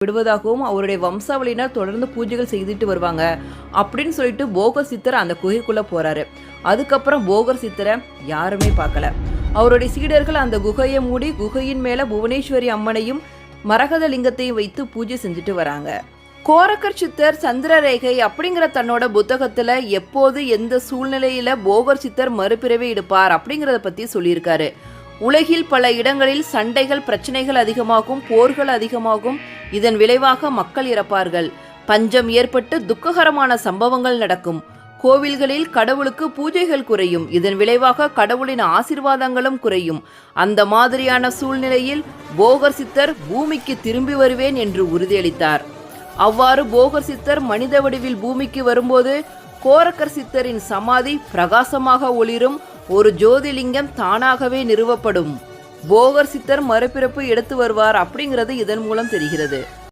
விடுவதாகவும் அவருடைய வம்சாவளியினர் தொடர்ந்து பூஜைகள் செய்துட்டு வருவாங்க அப்படின்னு சொல்லிட்டு போகர் சித்தர் அந்த குகைக்குள்ளே போகிறாரு அதுக்கப்புறம் போகர் சித்தரை யாருமே பார்க்கல. அவருடைய சீடர்கள் அந்த குகையை மூடி குகையின் மேலே புவனேஸ்வரி அம்மனையும் மரகத லிங்கத்தையும் வைத்து பூஜை செஞ்சுட்டு வராங்க. கோரக்கர் சித்தர் சந்திரரேகை அப்படிங்கிற தன்னோட புத்தகத்தில் எப்போது எந்த சூழ்நிலையில போகர் சித்தர் மறுபிறவி எடுப்பார் அப்படிங்கிறத பற்றி சொல்லியிருக்காரு. உலகில் பல இடங்களில் சண்டைகள் பிரச்சனைகள் அதிகமாகும் போர்கள் அதிகமாகும் இதன் விளைவாக மக்கள் இறப்பார்கள். பஞ்சம் ஏற்பட்டு துக்ககரமான சம்பவங்கள் நடக்கும். கோவில்களில் கடவுளுக்கு பூஜைகள் குறையும். இதன் விளைவாக கடவுளின் ஆசிர்வாதங்களும் குறையும். அந்த மாதிரியான சூழ்நிலையில் போகர் சித்தர் பூமிக்கு திரும்பி வருவேன் என்று உறுதியளித்தார். அவ்வாறு போகர் சித்தர் மனித வடிவில் பூமிக்கு வரும்போது கோரக்கர் சித்தரின் சமாதி பிரகாசமாக ஒளிரும். ஒரு ஜோதிலிங்கம் தானாகவே நிறுவப்படும். போகர் சித்தர் மறுபிறப்பு எடுத்து வருவார் அப்படிங்கிறது இதன் மூலம் தெரிகிறது.